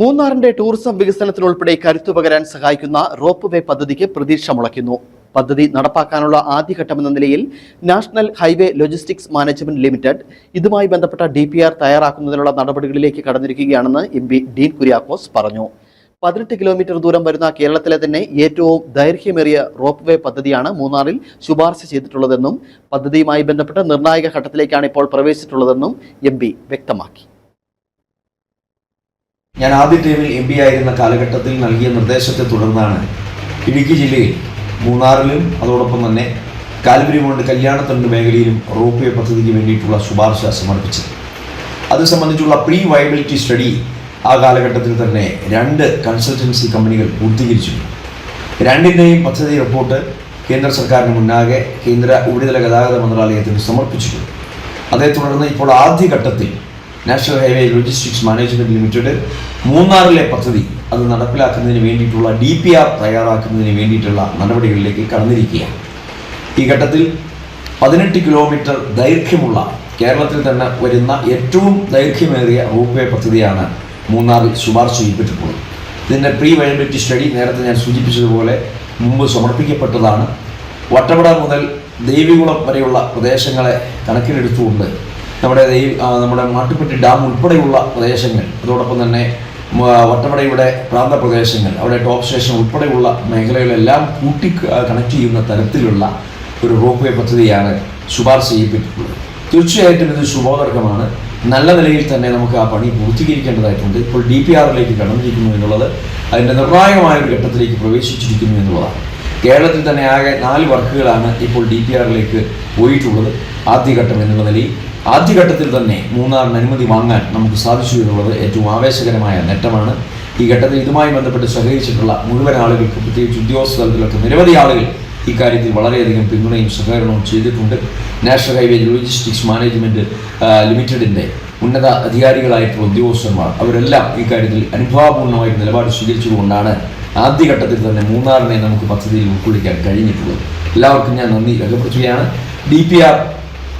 മൂന്നാറിന്റെ tourism വികസനത്തിനുൾപ്പെടെ കരുത്തു പകരാൻ സഹായിക്കുന്ന റോപ്പ് വേ പദ്ധതിക്ക് പ്രതീക്ഷ മുളയ്ക്കുന്നു. പദ്ധതി നടപ്പാക്കാനുള്ള ആദ്യഘട്ടമെന്ന നിലയിൽ national highway logistics management limited ഇതുമായി ബന്ധപ്പെട്ട ഡി പി ആർ തയ്യാറാക്കുന്നതിനുള്ള നടപടികളിലേക്ക് കടന്നിരിക്കുകയാണെന്ന് എം പി ഡീൻ കുര്യാക്കോസ് പറഞ്ഞു. പതിനെട്ട് കിലോമീറ്റർ ദൂരം വരുന്ന കേരളത്തിലെ തന്നെ ഏറ്റവും ദൈർഘ്യമേറിയ റോപ്പ് വേ പദ്ധതിയാണ് മൂന്നാറിൽ ശുപാർശ ചെയ്തിട്ടുള്ളതെന്നും പദ്ധതിയുമായി ബന്ധപ്പെട്ട നിർണായക ഘട്ടത്തിലേക്കാണ് ഇപ്പോൾ പ്രവേശിച്ചിട്ടുള്ളതെന്നും എം വ്യക്തമാക്കി. ഞാൻ ആദ്യ ടീമിൽ എം പി ആയിരുന്ന കാലഘട്ടത്തിൽ നൽകിയ നിർദ്ദേശത്തെ തുടർന്നാണ് ഇടുക്കി ജില്ലയിൽ മൂന്നാറിലും അതോടൊപ്പം തന്നെ കാൽവരിമോണ്ട് കല്യാണത്തണ്ട് മേഖലയിലും റോപ്പ് വേ പദ്ധതിക്ക് വേണ്ടിയിട്ടുള്ള ശുപാർശ സമർപ്പിച്ചത്. അത് സംബന്ധിച്ചുള്ള പ്രീ വയബിലിറ്റി സ്റ്റഡി ആ കാലഘട്ടത്തിൽ തന്നെ രണ്ട് കൺസൾട്ടൻസി കമ്പനികൾ പൂർത്തീകരിച്ചിട്ടുണ്ട് രണ്ടിന്റെയും പദ്ധതി റിപ്പോർട്ട് കേന്ദ്ര സർക്കാരിന് മുന്നാകെ കേന്ദ്ര ഉപരിതല ഗതാഗത മന്ത്രാലയത്തിന് സമർപ്പിച്ചിട്ടുണ്ട്. അതേ തുടർന്ന് ഇപ്പോൾ ആദ്യഘട്ടത്തിൽ national highway logistics management limited മൂന്നാറിലെ പദ്ധതി അത് നടപ്പിലാക്കുന്നതിന് വേണ്ടിയിട്ടുള്ള ഡി പി ആർ തയ്യാറാക്കുന്നതിന് വേണ്ടിയിട്ടുള്ള നടപടികളിലേക്ക് കടന്നിരിക്കുകയാണ്. ഈ ഘട്ടത്തിൽ പതിനെട്ട് കിലോമീറ്റർ ദൈർഘ്യമുള്ള കേരളത്തിൽ തന്നെ വരുന്ന ഏറ്റവും ദൈർഘ്യമേറിയ റോപ്പ് വേ പദ്ധതിയാണ് മൂന്നാറിൽ ശുപാർശ ചെയ്യപ്പെട്ടിട്ടുള്ളത്. ഇതിന്റെ പ്രീ വയബിലിറ്റി സ്റ്റഡി നേരത്തെ ഞാൻ സൂചിപ്പിച്ചതുപോലെ മുമ്പ് സമർപ്പിക്കപ്പെട്ടതാണ്. വട്ടവട മുതൽ ദേവികുളം വരെയുള്ള പ്രദേശങ്ങളെ കണക്കിലെടുത്തുകൊണ്ട് നമ്മുടെ ഈ നമ്മുടെ മാട്ടുപ്പെട്ടി ഡാം ഉൾപ്പെടെയുള്ള പ്രദേശങ്ങൾ അതോടൊപ്പം തന്നെ വട്ടവടയുടെ പ്രാന്തപ്രദേശങ്ങൾ അവിടെ ടോപ്പ് സ്റ്റേഷൻ ഉൾപ്പെടെയുള്ള മേഖലകളെല്ലാം കൂട്ടി കണക്ട് ചെയ്യുന്ന തരത്തിലുള്ള ഒരു റോപ്പ് വേ പദ്ധതിയാണ് ശുപാർശ ചെയ്യപ്പെട്ടിട്ടുള്ളത്. തീർച്ചയായിട്ടും ഇത് ശുഭോദർക്കമാണ്. നല്ല നിലയിൽ തന്നെ നമുക്ക് ആ പണി പൂർത്തീകരിക്കേണ്ടതായിട്ടുണ്ട്. ഇപ്പോൾ ഡി പി ആറിലേക്ക് കടന്നിരിക്കുന്നു എന്നുള്ളത് അതിന്റെ നിർണായകമായ ഒരു ഘട്ടത്തിലേക്ക് പ്രവേശിച്ചിരിക്കുന്നു എന്നുള്ളതാണ്. കേരളത്തിൽ തന്നെ ആകെ നാല് വർക്കുകളാണ് ഇപ്പോൾ ഡി പി ആറിലേക്ക് പോയിട്ടുള്ളത്. ആദ്യഘട്ടം എന്നുള്ള നിലയിൽ ആദ്യഘട്ടത്തിൽ തന്നെ മൂന്നാറിന് അനുമതി വാങ്ങാൻ നമുക്ക് സാധിച്ചു എന്നുള്ളത് ഏറ്റവും ആവേശകരമായ നേട്ടമാണ്. ഈ ഘട്ടത്തിൽ ഇതുമായി ബന്ധപ്പെട്ട് സഹകരിച്ചിട്ടുള്ള മുഴുവൻ ആളുകൾക്ക് പ്രത്യേകിച്ച് ഉദ്യോഗസ്ഥ തലത്തിലൊക്കെ നിരവധി ആളുകൾ ഇക്കാര്യത്തിൽ വളരെയധികം പിന്തുണയും സഹകരണവും ചെയ്തിട്ടുണ്ട്. നാഷണൽ ഹൈവേ ലോജിസ്റ്റിക്സ് മാനേജ്മെന്റ് ലിമിറ്റഡിന്റെ ഉന്നത അധികാരികളായിട്ടുള്ള ഉദ്യോഗസ്ഥന്മാർ അവരെല്ലാം ഇക്കാര്യത്തിൽ അനുഭാവപൂർണമായിട്ട് നിലപാട് സ്വീകരിച്ചുകൊണ്ടാണ് ആദ്യഘട്ടത്തിൽ തന്നെ മൂന്നാറിനെ നമുക്ക് പദ്ധതിയിൽ ഉൾക്കൊള്ളിക്കാൻ കഴിഞ്ഞിട്ടുള്ളത്. എല്ലാവർക്കും ഞാൻ നന്ദി രേഖപ്പെടുത്തുകയാണ്. ഡി പി ആർ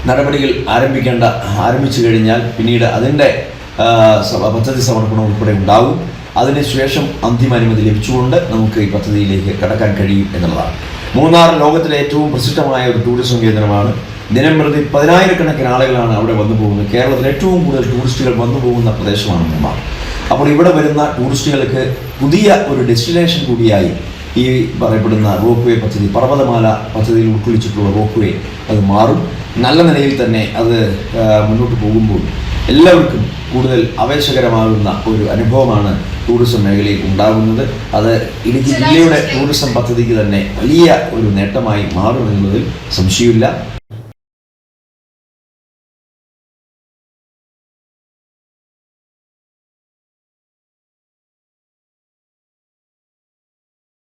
നടപടികൾ ആരംഭിക്കേണ്ട ആരംഭിച്ചു കഴിഞ്ഞാൽ പിന്നീട് അതിന്റെ പദ്ധതി സമർപ്പണം ഉൾപ്പെടെ ഉണ്ടാവും. അതിനുശേഷം അന്തിമ അനുമതി ലഭിച്ചുകൊണ്ട് നമുക്ക് ഈ പദ്ധതിയിലേക്ക് കടക്കാൻ കഴിയും എന്നുള്ളതാണ്. മൂന്നാർ ലോകത്തിലെ ഏറ്റവും പ്രസിദ്ധമായ ഒരു ടൂറിസം കേന്ദ്രമാണ്. ദിനം പ്രതി പതിനായിരക്കണക്കിന് ആളുകളാണ് അവിടെ വന്നു പോകുന്നത്. കേരളത്തിൽ ഏറ്റവും കൂടുതൽ ടൂറിസ്റ്റുകൾ വന്നു പോകുന്ന പ്രദേശമാണ് മൂന്നാർ. അപ്പോൾ ഇവിടെ വരുന്ന ടൂറിസ്റ്റുകൾക്ക് പുതിയ ഒരു ഡെസ്റ്റിനേഷൻ കൂടിയായി ഈ പറയപ്പെടുന്ന റോപ്പ് വേ പദ്ധതി പർവതമാല പദ്ധതിയിൽ ഉൾക്കൊള്ളിച്ചിട്ടുള്ള റോപ്പ് വേ അത് മാറും. നല്ല നിലയിൽ തന്നെ അത് മുന്നോട്ട് പോകുമ്പോൾ എല്ലാവർക്കും കൂടുതൽ ആവേശകരമാകുന്ന ഒരു അനുഭവമാണ് ടൂറിസം മേഖലയിൽ ഉണ്ടാകുന്നത്. അത് ഇടുക്കി ജില്ലയുടെ ടൂറിസം പദ്ധതിക്ക് തന്നെ വലിയ ഒരു നേട്ടമായി മാറുമെന്നതിൽ സംശയമില്ല.